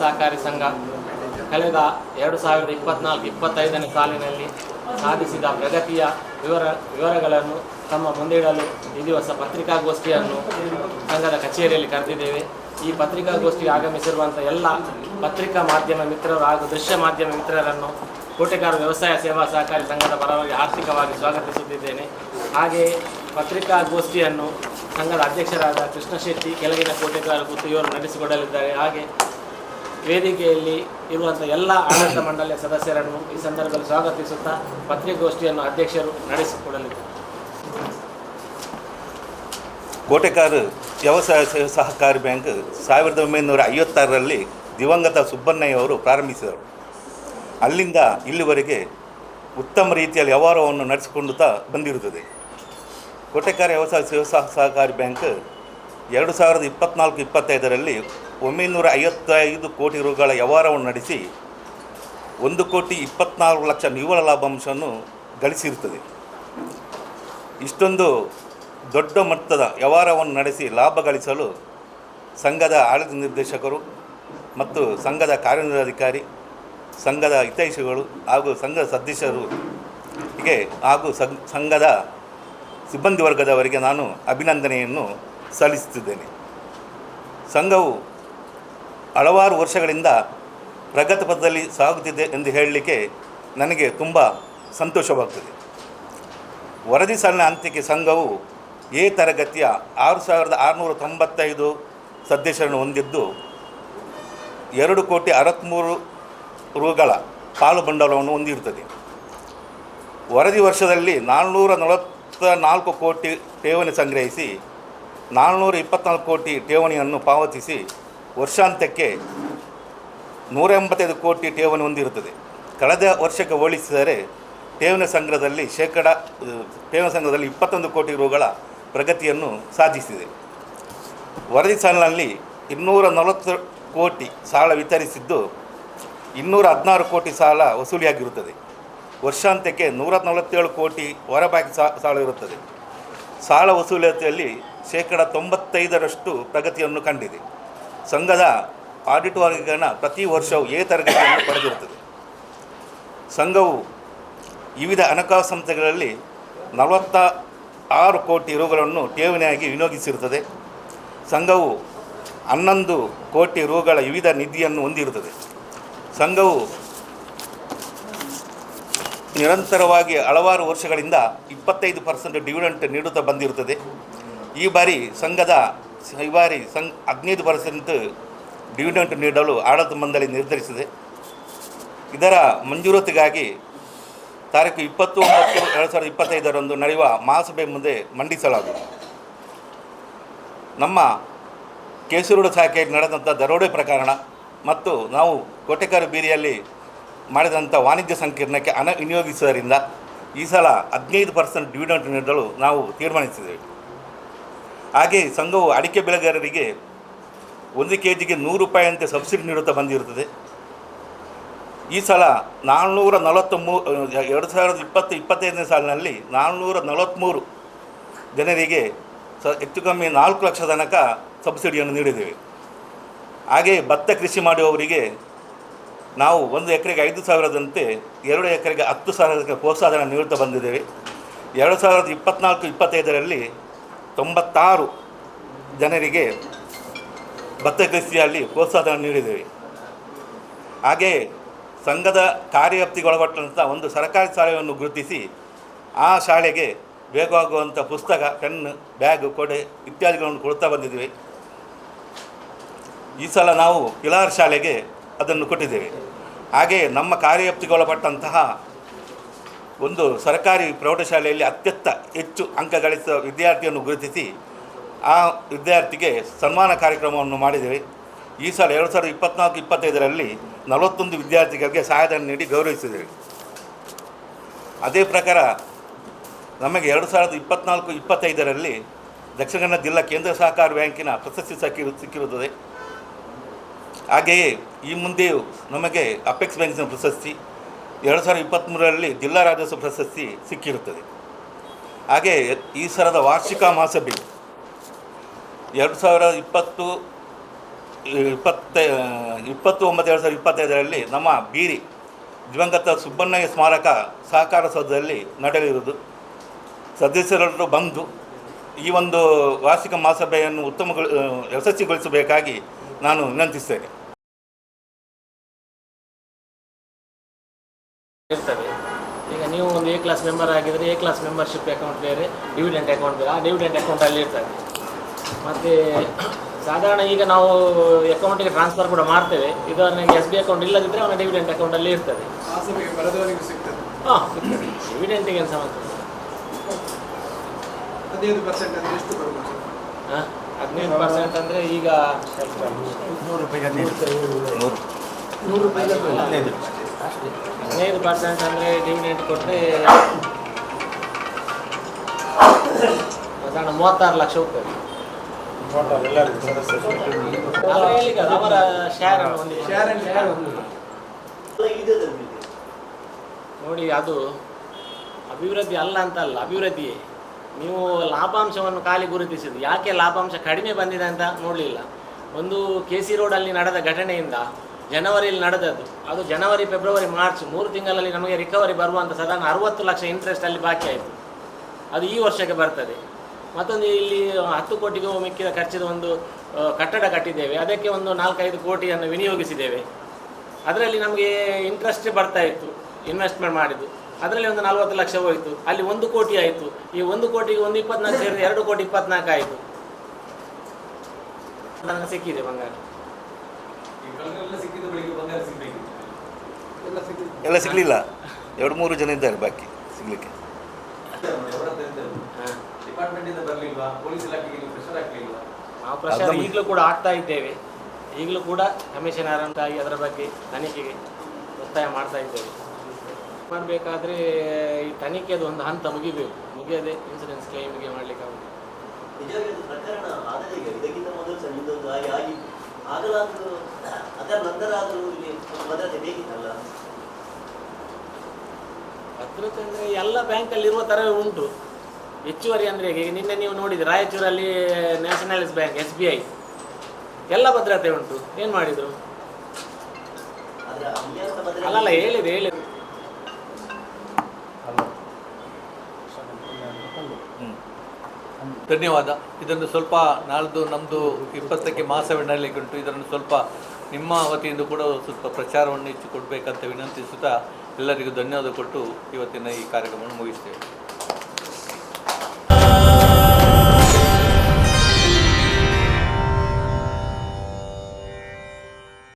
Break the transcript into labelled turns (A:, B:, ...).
A: ಸಹಕಾರಿ ಸಂಘ ಕಳೆದ ಎರಡು ಸಾವಿರದ ಇಪ್ಪತ್ನಾಲ್ಕು ಇಪ್ಪತ್ತೈದನೇ ಸಾಲಿನಲ್ಲಿ ಸಾಧಿಸಿದ ಪ್ರಗತಿಯ ವಿವರ ವಿವರಗಳನ್ನು ತಮ್ಮ ಮುಂದಿಡಲು ಈ ದಿವಸ ಪತ್ರಿಕಾಗೋಷ್ಠಿಯನ್ನು ಸಂಘದ ಕಚೇರಿಯಲ್ಲಿ ಕರೆದಿದ್ದೇವೆ. ಈ ಪತ್ರಿಕಾಗೋಷ್ಠಿಗೆ ಆಗಮಿಸಿರುವಂಥ ಎಲ್ಲ ಪತ್ರಿಕಾ ಮಾಧ್ಯಮ ಮಿತ್ರರು ಹಾಗೂ ದೃಶ್ಯ ಮಾಧ್ಯಮ ಮಿತ್ರರನ್ನು ಕೋಟೆಗಾರ ವ್ಯವಸಾಯ ಸೇವಾ ಸಹಕಾರಿ ಸಂಘದ ಪರವಾಗಿ ಆರ್ಥಿಕವಾಗಿ ಸ್ವಾಗತಿಸುತ್ತಿದ್ದೇನೆ. ಹಾಗೆಯೇ ಪತ್ರಿಕಾಗೋಷ್ಠಿಯನ್ನು ಸಂಘದ ಅಧ್ಯಕ್ಷರಾದ ಕೃಷ್ಣ ಶೆಟ್ಟಿ, ಕೆಳಗಿನ ಕೋಟೆಗಾರ ಕೂತು ಇವರು ನಡೆಸಿಕೊಡಲಿದ್ದಾರೆ. ಹಾಗೆ ವೇದಿಕೆಯಲ್ಲಿ ಇರುವಂಥ ಎಲ್ಲ ಆಡಳಿತ ಮಂಡಳಿಯ ಸದಸ್ಯರನ್ನು ಈ ಸಂದರ್ಭದಲ್ಲಿ ಸ್ವಾಗತಿಸುತ್ತಾ ಪತ್ರಿಕಾಗೋಷ್ಠಿಯನ್ನು ಅಧ್ಯಕ್ಷರು ನಡೆಸಿಕೊಡಲಿದ್ದಾರೆ
B: ಕೋಟೆಕಾರು ವ್ಯವಸಾಯ ಸಹಕಾರಿ ಬ್ಯಾಂಕ್ ಸಾವಿರದ ಒಂಬೈನೂರ ಐವತ್ತಾರರಲ್ಲಿ ದಿವಂಗತ ಸುಬ್ಬಣ್ಣಯ್ಯವರು ಪ್ರಾರಂಭಿಸಿದರು. ಅಲ್ಲಿಂದ ಇಲ್ಲಿವರೆಗೆ ಉತ್ತಮ ರೀತಿಯಲ್ಲಿ ವ್ಯವಹಾರವನ್ನು ನಡೆಸಿಕೊಳ್ಳುತ್ತಾ ಬಂದಿರುತ್ತದೆ. ಕೋಟೆಕಾರ ವ್ಯವಸಾಯ ಸಹಕಾರಿ ಬ್ಯಾಂಕ್ ಎರಡು ಸಾವಿರದ ಇಪ್ಪತ್ನಾಲ್ಕು, ಇಪ್ಪತ್ತೈದರಲ್ಲಿ ಒಂಬೈನೂರ ಐವತ್ತೈದು ಕೋಟಿ ರುಗಳ ವ್ಯವಹಾರವನ್ನು ನಡೆಸಿ ಒಂದು ಕೋಟಿ ಇಪ್ಪತ್ನಾಲ್ಕು ಲಕ್ಷ ನಿವ್ವಳ ಲಾಭಾಂಶವನ್ನು ಗಳಿಸಿರುತ್ತದೆ. ಇಷ್ಟೊಂದು ದೊಡ್ಡ ಮಟ್ಟದ ವ್ಯವಹಾರವನ್ನು ನಡೆಸಿ ಲಾಭ ಗಳಿಸಲು ಸಂಘದ ಆಡಳಿತ ನಿರ್ದೇಶಕರು ಮತ್ತು ಸಂಘದ ಕಾರ್ಯನಿರ್ವಹಣಾಧಿಕಾರಿ, ಸಂಘದ ಹಿತೈಷಿಗಳು ಹಾಗೂ ಸಂಘದ ಸದಸ್ಯರು ಹೀಗೆ ಹಾಗೂ ಸಂಘದ ಸಿಬ್ಬಂದಿ ವರ್ಗದವರಿಗೆ ನಾನು ಅಭಿನಂದನೆಯನ್ನು ಸಲ್ಲಿಸುತ್ತಿದ್ದೇನೆ. ಸಂಘವು ಹಲವಾರು ವರ್ಷಗಳಿಂದ ಪ್ರಗತಿ ಪಥದಲ್ಲಿ ಸಾಗುತ್ತಿದೆ ಎಂದು ಹೇಳಲಿಕ್ಕೆ ನನಗೆ ತುಂಬ ಸಂತೋಷವಾಗ್ತದೆ. ವರದಿ ಸಣ್ಣ ಅಂತ್ಯಕ್ಕೆ ಸಂಘವು ಎ ತರಗತಿಯ ಆರು ಸಾವಿರದ ಆರುನೂರ ತೊಂಬತ್ತೈದು ಸದಸ್ಯರನ್ನು ಹೊಂದಿದ್ದು, ಎರಡು ಕೋಟಿ ಅರವತ್ತ್ಮೂರು ರುಗಳ ಪಾಲು ಬಂಡವಾಳವನ್ನು ಹೊಂದಿರುತ್ತದೆ. ವರದಿ ವರ್ಷದಲ್ಲಿ ನಾಲ್ನೂರ ನಲವತ್ತ ನಾಲ್ಕು ಕೋಟಿ ಠೇವಣಿ ಸಂಗ್ರಹಿಸಿ, ನಾಲ್ನೂರ ಇಪ್ಪತ್ನಾಲ್ಕು ಕೋಟಿ ಠೇವಣಿಯನ್ನು ಪಾವತಿಸಿ ವರ್ಷಾಂತ್ಯಕ್ಕೆ ನೂರ ಎಂಬತ್ತೈದು ಕೋಟಿ ಠೇವಣಿ ಹೊಂದಿರುತ್ತದೆ. ಕಳೆದ ವರ್ಷಕ್ಕೆ ಹೋಲಿಸಿದರೆ ಠೇವಣಿ ಸಂಗ್ರಹದಲ್ಲಿ ಶೇಕಡ ಠೇವಣಿ ಸಂಗ್ರಹದಲ್ಲಿ ಇಪ್ಪತ್ತೊಂದು ಕೋಟಿ ರುಗಳ ಪ್ರಗತಿಯನ್ನು ಸಾಧಿಸಿದೆ. ವರದಿ ಸಾಲಿನಲ್ಲಿ ಇನ್ನೂರ ನಲವತ್ತು ಕೋಟಿ ಸಾಲ ವಿತರಿಸಿದ್ದು ಇನ್ನೂರ ಹದಿನಾರು ಕೋಟಿ ಸಾಲ ವಸೂಲಿಯಾಗಿರುತ್ತದೆ. ವರ್ಷಾಂತ್ಯಕ್ಕೆ ನೂರ ನಲವತ್ತೇಳು ಕೋಟಿ ಹೊರಬಾಕಿ ಸಾಲ ಇರುತ್ತದೆ. ಸಾಲ ವಸೂಲಿಯಲ್ಲಿ ಶೇಕಡ ತೊಂಬತ್ತೈದರಷ್ಟು ಪ್ರಗತಿಯನ್ನು ಕಂಡಿದೆ. ಸಂಘದ ಆಡಿಟ್ ವರ್ಗೀಕರಣ ಪ್ರತಿ ವರ್ಷವೂ ಎ ತರಗತಿಯನ್ನು ಪಡೆದಿರುತ್ತದೆ. ಸಂಘವು ವಿವಿಧ ಹಣಕಾಸು ಸಂಸ್ಥೆಗಳಲ್ಲಿ ನಲವತ್ತ ಆರು ಕೋಟಿ ರುಗಳನ್ನು ಠೇವಣಿಯಾಗಿ ವಿನಿಯೋಗಿಸಿರುತ್ತದೆ. ಸಂಘವು ಹನ್ನೊಂದು ಕೋಟಿ ರುಗಳ ವಿವಿಧ ನಿಧಿಯನ್ನು ಹೊಂದಿರುತ್ತದೆ. ಸಂಘವು ನಿರಂತರವಾಗಿ ಹಲವಾರು ವರ್ಷಗಳಿಂದ ಇಪ್ಪತ್ತೈದು ಪರ್ಸೆಂಟ್ ಡಿವಿಡೆಂಟ್ ನೀಡುತ್ತಾ ಬಂದಿರುತ್ತದೆ. ಈ ಬಾರಿ ಸಂಘದ ಈ ಬಾರಿ ಸಂ ಹದಿನೈದು ಪರ್ಸೆಂಟ್ ಡಿವಿಡೆಂಟ್ ನೀಡಲು ಆಡಳಿತ ಮಂಡಳಿ ನಿರ್ಧರಿಸಿದೆ. ಇದರ ಮಂಜೂರತಿಗಾಗಿ ತಾರೀಕು ಇಪ್ಪತ್ತು ಒಂಬತ್ತು ಎರಡು ಸಾವಿರದ ಇಪ್ಪತ್ತೈದರಂದು ನಡೆಯುವ ಮಹಾಸಭೆ ಮುಂದೆ ಮಂಡಿಸಲಾಗುವುದು. ನಮ್ಮ ಕೇಸರೂಡು ಶಾಖೆಯಲ್ಲಿ ನಡೆದಂಥ ದರೋಡೆ ಪ್ರಕರಣ ಮತ್ತು ನಾವು ಕೋಟೆಕಾರ ಬೀರಿಯಲ್ಲಿ ಮಾಡಿದಂಥ ವಾಣಿಜ್ಯ ಸಂಕೀರ್ಣಕ್ಕೆ ಹಣ ವಿನಿಯೋಗಿಸುವುದರಿಂದ ಈ ಸಲ ಹದಿನೈದು ಪರ್ಸೆಂಟ್ ಡಿವಿಡೆಂಟ್ ನೀಡಲು ನಾವು ತೀರ್ಮಾನಿಸಿದ್ದೇವೆ. ಹಾಗೆ ಸಂಘವು ಅಡಿಕೆ ಬೆಳೆಗಾರರಿಗೆ ಒಂದು ಕೆ ಜಿಗೆ ನೂರು ರೂಪಾಯಿಯಂತೆ ಸಬ್ಸಿಡಿ ನೀಡುತ್ತಾ ಬಂದಿರುತ್ತದೆ. ಈ ಸಲ ನಾಲ್ನೂರ ನಲವತ್ತ ಮೂ ಎರಡು ಸಾವಿರದ ಇಪ್ಪತ್ತು, ಇಪ್ಪತ್ತೈದನೇ ಸಾಲಿನಲ್ಲಿ ನಾಲ್ನೂರ ನಲವತ್ತ್ಮೂರು ಜನರಿಗೆ ಸ, ಹೆಚ್ಚು ಕಮ್ಮಿ ನಾಲ್ಕು ಲಕ್ಷ ತನಕ ಸಬ್ಸಿಡಿಯನ್ನು ನೀಡಿದ್ದೇವೆ. ಹಾಗೆ ಭತ್ತ ಕೃಷಿ ಮಾಡುವವರಿಗೆ ನಾವು ಒಂದು ಎಕರೆಗೆ ಐದು ಸಾವಿರದಂತೆ, ಎರಡು ಎಕರೆಗೆ ಹತ್ತು ಸಾವಿರಕ್ಕೆ ಪ್ರೋತ್ಸಾಹನ ನೀಡುತ್ತಾ ಬಂದಿದ್ದೇವೆ. ಎರಡು ಸಾವಿರದ ಇಪ್ಪತ್ತ್ನಾಲ್ಕು ಇಪ್ಪತ್ತೈದರಲ್ಲಿ ತೊಂಬತ್ತಾರು ಜನರಿಗೆ ಭತ್ತ ಕೃಷಿಯಲ್ಲಿ ಪ್ರೋತ್ಸಾಹ ನೀಡಿದ್ದೇವೆ. ಹಾಗೆಯೇ ಸಂಘದ ಕಾರ್ಯವ್ಯಾಪ್ತಿಗೊಳಪಟ್ಟಂಥ ಒಂದು ಸರ್ಕಾರಿ ಶಾಲೆಯನ್ನು ಗುರುತಿಸಿ ಆ ಶಾಲೆಗೆ ಬೇಕಾಗುವಂಥ ಪುಸ್ತಕ, ಪೆನ್, ಬ್ಯಾಗ್, ಕೊಡೆ ಇತ್ಯಾದಿಗಳನ್ನು ಕೊಡ್ತಾ ಬಂದಿದ್ದೇವೆ. ಈ ಸಲ ನಾವು ಪಿಲಾರ್ ಶಾಲೆಗೆ ಅದನ್ನು ಕೊಟ್ಟಿದ್ದೇವೆ. ಹಾಗೆಯೇ ನಮ್ಮ ಕಾರ್ಯವ್ಯಾಪ್ತಿಗೆ ಒಳಪಟ್ಟಂತಹ ಒಂದು ಸರ್ಕಾರಿ ಪ್ರೌಢಶಾಲೆಯಲ್ಲಿ ಅತ್ಯಂತ ಹೆಚ್ಚು ಅಂಕ ಗಳಿಸಿದ ವಿದ್ಯಾರ್ಥಿಯನ್ನು ಗುರುತಿಸಿ ಆ ವಿದ್ಯಾರ್ಥಿಗೆ ಸನ್ಮಾನ ಕಾರ್ಯಕ್ರಮವನ್ನು ಮಾಡಿದ್ದೇವೆ. ಈ ಸಲ ಎರಡು ಸಾವಿರದ ಇಪ್ಪತ್ನಾಲ್ಕು, ಇಪ್ಪತ್ತೈದರಲ್ಲಿ ನಲವತ್ತೊಂದು ವಿದ್ಯಾರ್ಥಿಗಳಿಗೆ ಸಹಾಯಧನ ನೀಡಿ ಗೌರವಿಸಿದ್ದೇವೆ. ಅದೇ ಪ್ರಕಾರ ನಮಗೆ ಎರಡು ಸಾವಿರದ ಇಪ್ಪತ್ನಾಲ್ಕು, ಇಪ್ಪತ್ತೈದರಲ್ಲಿ ದಕ್ಷಿಣ ಕನ್ನಡ ಜಿಲ್ಲಾ ಕೇಂದ್ರ ಸಹಕಾರ ಬ್ಯಾಂಕಿನ ಪ್ರಶಸ್ತಿ ಸಿಕ್ಕಿರು ಸಿಕ್ಕಿರುತ್ತದೆ. ಹಾಗೆಯೇ ಈ ಮುಂದೆಯೂ ನಮಗೆ ಅಪೆಕ್ಸ್ ಬ್ಯಾಂಕಿನ ಪ್ರಶಸ್ತಿ ಎರಡು ಸಾವಿರದ ಇಪ್ಪತ್ತ್ಮೂರರಲ್ಲಿ ಜಿಲ್ಲಾ ರಾಜ್ಯೋತ್ಸವ ಪ್ರಶಸ್ತಿ ಸಿಕ್ಕಿರುತ್ತದೆ. ಹಾಗೆ ಈ ಸಲದ ವಾರ್ಷಿಕ ಮಹಾಸಭೆ ಎರಡು ಸಾವಿರದ ಇಪ್ಪತ್ತು, ಇಪ್ಪತ್ತ ಇಪ್ಪತ್ತು ಒಂಬತ್ತು ಎರಡು ಸಾವಿರದ ಇಪ್ಪತ್ತೈದರಲ್ಲಿ ನಮ್ಮ ಬೀರಿ ದಿವಂಗತ ಸುಬ್ಬಣ್ಣಯ್ಯ ಸ್ಮಾರಕ ಸಹಕಾರ ಸೌಧದಲ್ಲಿ ನಡೆಯಲಿರುವುದು. ಸದಸ್ಯರೆಲ್ಲರೂ ಬಂದು ಈ ಒಂದು ವಾರ್ಷಿಕ ಮಹಾಸಭೆಯನ್ನು ಉತ್ತಮಗೊಳ, ಯಶಸ್ವಿಗೊಳಿಸಬೇಕಾಗಿ ನಾನು ವಿನಂತಿಸ್ತೇನೆ.
A: ಇರ್ತದೆ. ಈಗ ನೀವು ಒಂದು ಎ ಕ್ಲಾಸ್ ಮೆಂಬರ್ ಆಗಿದ್ರೆ ಎ ಕ್ಲಾಸ್ ಮೆಂಬರ್ಶಿಪ್ ಅಕೌಂಟ್ ಬೇರೆ ಡಿವಿಡೆಂಟ್ ಅಕೌಂಟ್ ಬೇರೆ ಆ ಡಿವಿಡೆಂಟ್ ಅಕೌಂಟಲ್ಲಿ ಇರ್ತದೆ. ಮತ್ತು ಸಾಧಾರಣ ಈಗ ನಾವು ಅಕೌಂಟಿಗೆ ಟ್ರಾನ್ಸ್ಫರ್ ಕೂಡ ಮಾಡ್ತೇವೆ. ಇದು ನನಗೆ ಎಸ್ ಬಿ ಅಕೌಂಟ್ ಇಲ್ಲದಿದ್ದರೆ ಅವನ ಡಿವಿಡೆಂಟ್ ಅಕೌಂಟಲ್ಲಿ ಇರ್ತದೆ.
C: ಬರೆದವರಿಗೂ ಸಿಗ್ತದೆ.
A: ಹಾಂ ಡಿವಿಡೆಂಟಿಗೆ ಏನು ಸಮಸ್ಯೆ
C: ಹದಿನೈದು ಪರ್ಸೆಂಟ್ ಅಂದ್ರೆ ಎಷ್ಟು ಬರ್ಬೋದು
A: ಹಾಂ ಹದಿನೈದು ಪರ್ಸೆಂಟ್ ಅಂದರೆ ಈಗ
B: ನೂರು
A: ಹದಿನೈದು. ಪರ್ಸೆಂಟ್ ಅಂದರೆ ಡಿವಿಡೆಂಟ್ ಕೊಟ್ಟರೆ ಸಾಧಾರಣ ಮೂವತ್ತಾರು ಲಕ್ಷ ರೂಪಾಯಿ ಅವರ ಅನ್ನು ಹೊಂದಿದೆ. ನೋಡಿ ಅದು ಅಭಿವೃದ್ಧಿ ಅಲ್ಲ ಅಂತಲ್ಲ ಅಭಿವೃದ್ಧಿಯೇ. ನೀವು ಲಾಭಾಂಶವನ್ನು ಖಾಲಿ ಗುರುತಿಸಿದ್ದು. ಯಾಕೆ ಲಾಭಾಂಶ ಕಡಿಮೆ ಬಂದಿದೆ ಅಂತ ನೋಡಲಿಲ್ಲ. ಒಂದು ಕೆ ಸಿ ರೋಡಲ್ಲಿ ನಡೆದ ಘಟನೆಯಿಂದ ಜನವರಿಯಲ್ಲಿ ನಡೆದದ್ದು ಅದು. ಜನವರಿ, ಫೆಬ್ರವರಿ, ಮಾರ್ಚ್ ಮೂರು ತಿಂಗಳಲ್ಲಿ ನಮಗೆ ರಿಕವರಿ ಬರುವಂಥ ಸಾಧಾರಣ ಅರವತ್ತು ಲಕ್ಷ ಇಂಟ್ರೆಸ್ಟ್ ಅಲ್ಲಿ ಬಾಕಿ ಆಯಿತು. ಅದು ಈ ವರ್ಷಕ್ಕೆ ಬರ್ತದೆ. ಮತ್ತೊಂದು ಇಲ್ಲಿ ಹತ್ತು ಕೋಟಿಗೂ ಮಿಕ್ಕಿದ ಖರ್ಚಿದ ಒಂದು ಕಟ್ಟಡ ಕಟ್ಟಿದ್ದೇವೆ. ಅದಕ್ಕೆ ಒಂದು ನಾಲ್ಕೈದು ಕೋಟಿಯನ್ನು ವಿನಿಯೋಗಿಸಿದ್ದೇವೆ. ಅದರಲ್ಲಿ ನಮಗೆ ಇಂಟ್ರೆಸ್ಟ್ ಬರ್ತಾ ಇತ್ತು ಇನ್ವೆಸ್ಟ್ಮೆಂಟ್ ಮಾಡಿದ್ದು. ಅದರಲ್ಲಿ ಒಂದು ನಲ್ವತ್ತು ಲಕ್ಷ ಹೋಯಿತು. ಅಲ್ಲಿ ಒಂದು ಕೋಟಿ ಆಯಿತು. ಈ ಒಂದು ಕೋಟಿಗೆ ಒಂದು ಇಪ್ಪತ್ನಾಲ್ಕು ಸೇರಿದ ಎರಡು ಕೋಟಿ ಇಪ್ಪತ್ನಾಲ್ಕು ಆಯಿತು. ನನಗೆ ಸಿಕ್ಕಿದೆ ಬಂಗಾರ.
C: ಎಲ್ಲ ಸಿಗ್ಲಿಲ್ಲ
B: ಎಲ್ಲ ಸಿಗಲಿಲ್ಲ. ಎರಡು ಮೂರು ಜನ ಇದ್ದಾರೆ ಬಾಕಿ ಸಿಗಲಿಕ್ಕೆ.
D: ನೀವು
A: ಈಗಲೂ ಕೂಡ ಆಗ್ತಾ ಇದ್ದೇವೆ. ಈಗಲೂ ಕೂಡ ಕಮಿಷನರ್ ಆಗಿ ಅದರ ಬಗ್ಗೆ ತನಿಖೆಗೆ ಒತ್ತಾಯ ಮಾಡ್ತಾ ಇದ್ದೇವೆ. ಮಾಡಬೇಕಾದ್ರೆ ಈ ತನಿಖೆದು ಒಂದು ಹಂತ ಮುಗಿಬೇಕು. ಮುಗಿಯದೆ ಇನ್ಸೂರೆನ್ಸ್ ಕ್ಲೈಮ್ಗೆ ಮಾಡಲಿಕ್ಕೆ ಆಗುದು
E: ನಿಜವಾಗಿ ಆಗಿ ಪ್ರಕರಣ ಅದರ ಇಲ್ಲಿ ಭದ್ರತೆ ಬೇಕಿತ್ತಲ್ಲ?
A: ಭದ್ರತೆ ಬ್ಯಾಂಕ್ ಎಲ್ಲ ಬ್ಯಾಂಕಲ್ಲಿ ಇರುವ ತರವೇ ಉಂಟು. ಹೆಚ್ಚುವರಿ ಅಂದ್ರೆ ಈಗ ನಿನ್ನೆ ನೀವು ನೋಡಿದ್ರಿ ರಾಯಚೂರಲ್ಲಿ nationalise bank S B I. ಎಲ್ಲ ಭದ್ರತೆ ಉಂಟು. ಏನು ಮಾಡಿದ್ರು?
E: ಅಲ್ಲ ಅಲ್ಲಿ ಹೇಳಿದ್ರು
A: ಅಲ್ಲಲ್ಲ ಹೇಳಿದೆ ಹೇಳಿದೆ.
D: ಧನ್ಯವಾದ. ಇದನ್ನು ಸ್ವಲ್ಪ ನಾಳ್ದು ನಮ್ಮದು ಇಪ್ಪತ್ತಕ್ಕೆ ಮಾಸವೇ ನಡಲಿಕ್ಕೆ ಉಂಟು ಇದನ್ನು ಸ್ವಲ್ಪ ನಿಮ್ಮ ವತಿಯಿಂದ ಕೂಡ ಸ್ವಲ್ಪ ಪ್ರಚಾರವನ್ನು ಹೆಚ್ಚು ಕೊಡಬೇಕಂತ ವಿನಂತಿಸುತ್ತಾ ಎಲ್ಲರಿಗೂ ಧನ್ಯವಾದ ಕೊಟ್ಟು ಇವತ್ತಿನ ಈ ಕಾರ್ಯಕ್ರಮವನ್ನು ಮುಗಿಸ್ತೇವೆ.